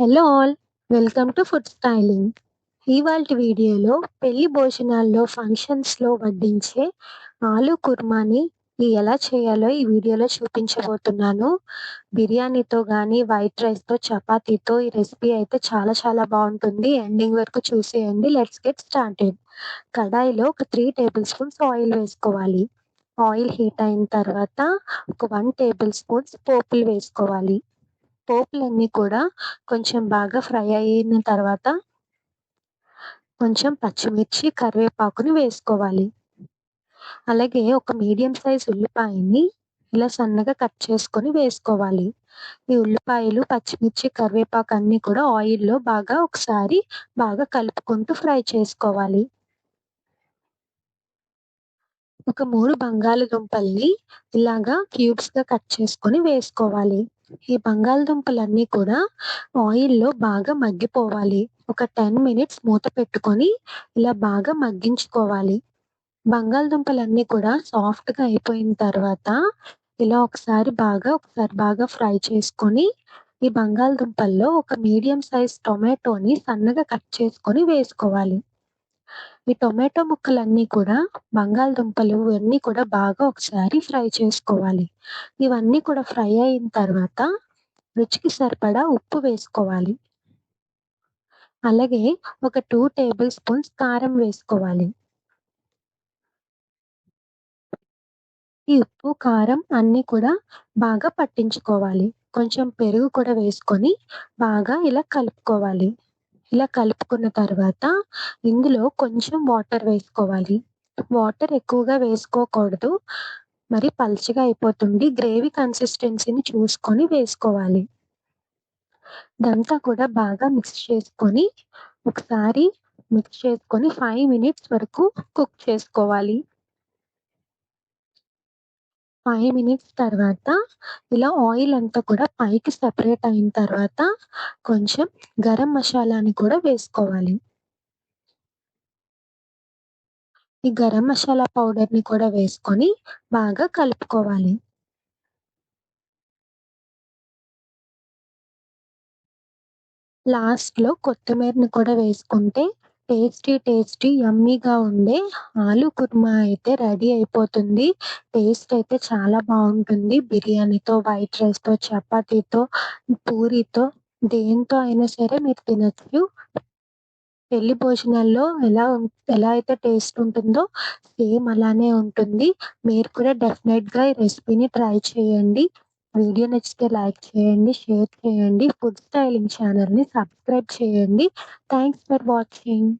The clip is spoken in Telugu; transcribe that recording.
Hello all welcome to food styling ఇవాళ వీడియోలో పెళ్ళి భోజనాల్లో ఫంక్షన్స్లో వడ్డించే ఆలు కుర్మాని ఎలా చేయాలో ఈ వీడియోలో చూపించబోతున్నాను. బిర్యానీతో కానీ వైట్ రైస్తో చపాతీతో ఈ రెసిపీ అయితే చాలా చాలా బాగుంటుంది. ఎండింగ్ వరకు చూసేయండి. లెట్స్ గెట్ స్టార్టెడ్ కడాయిలో ఒక త్రీ టేబుల్ స్పూన్స్ ఆయిల్ వేసుకోవాలి. ఆయిల్ హీట్ అయిన తర్వాత ఒక వన్ టేబుల్ స్పూన్స్ పోపులు వేసుకోవాలి. పోపులన్నీ కూడా కొంచెం బాగా ఫ్రై అయిన తర్వాత కొంచెం పచ్చిమిర్చి కరివేపాకుని వేసుకోవాలి. అలాగే ఒక మీడియం సైజ్ ఉల్లిపాయని ఇలా సన్నగా కట్ చేసుకొని వేసుకోవాలి. ఈ ఉల్లిపాయలు పచ్చిమిర్చి కరివేపాకు అన్ని కూడా ఆయిల్లో బాగా ఒకసారి బాగా కలుపుకుంటూ ఫ్రై చేసుకోవాలి. ఒక మూడు బంగాళదుంపల్ని ఇలాగా క్యూబ్స్గా కట్ చేసుకొని వేసుకోవాలి. ఈ బంగాళదుంపలన్నీ కూడా ఆయిల్లో బాగా మగ్గిపోవాలి. ఒక టెన్ మినిట్స్ మూత పెట్టుకొని ఇలా బాగా మగ్గించుకోవాలి. బంగాళదుంపలన్నీ కూడా సాఫ్ట్గా అయిపోయిన తర్వాత ఇలా ఒకసారి బాగా ఒకసారి బాగా ఫ్రై చేసుకొని ఈ బంగాళదుంపల్లో ఒక మీడియం సైజ్ టొమాటోని సన్నగా కట్ చేసుకొని వేసుకోవాలి. ఈ టొమాటో ముక్కలన్నీ కూడా బంగాళదుంపలు ఇవన్నీ కూడా బాగా ఒకసారి ఫ్రై చేసుకోవాలి. ఇవన్నీ కూడా ఫ్రై అయిన తర్వాత రుచికి సరిపడా ఉప్పు వేసుకోవాలి. అలాగే ఒక టూ టేబుల్ స్పూన్స్ కారం వేసుకోవాలి. ఈ ఉప్పు కారం అన్ని కూడా బాగా పట్టించుకోవాలి. కొంచెం పెరుగు కూడా వేసుకొని బాగా ఇలా కలుపుకోవాలి. ఇలా కలుపుకున్న తర్వాత ఇందులో కొంచెం వాటర్ వేసుకోవాలి. వాటర్ ఎక్కువగా వేసుకోకూడదు. మరి పల్చగా అయిపోతుంది. గ్రేవీ కన్సిస్టెన్సీని చూసుకొని వేసుకోవాలి. ఇదంతా కూడా బాగా మిక్స్ చేసుకొని ఒకసారి మిక్స్ చేసుకొని ఫైవ్ మినిట్స్ వరకు కుక్ చేసుకోవాలి. ఫైవ్ మినిట్స్ తర్వాత ఇలా ఆయిల్ అంతా కూడా పైకి సపరేట్ అయిన తర్వాత కొంచెం గరం మసాలాని కూడా వేసుకోవాలి. ఈ గరం మసాలా పౌడర్ని కూడా వేసుకొని బాగా కలుపుకోవాలి. లాస్ట్లో కొత్తిమీరని కూడా వేసుకుంటే టేస్టీ టేస్టీ యమ్మీగా ఉండే ఆలు కుర్మా అయితే రెడీ అయిపోతుంది. టేస్ట్ అయితే చాలా బాగుంటుంది. బిర్యానీతో వైట్ రైస్తో చపాతీతో పూరితో దేంతో అయినా సరే మీరు తినచ్చు. పెళ్ళి భోజనాల్లో ఎలా ఎలా అయితే టేస్ట్ ఉంటుందో సేమ్ అలానే ఉంటుంది. మీరు కూడా డెఫినెట్గా ఈ రెసిపీని ట్రై చేయండి. వీడియో నచ్చితే లైక్ చేయండి షేర్ చేయండి ఫుడ్ స్టైలింగ్ ఛానల్ని సబ్స్క్రైబ్ చేయండి. Thanks for watching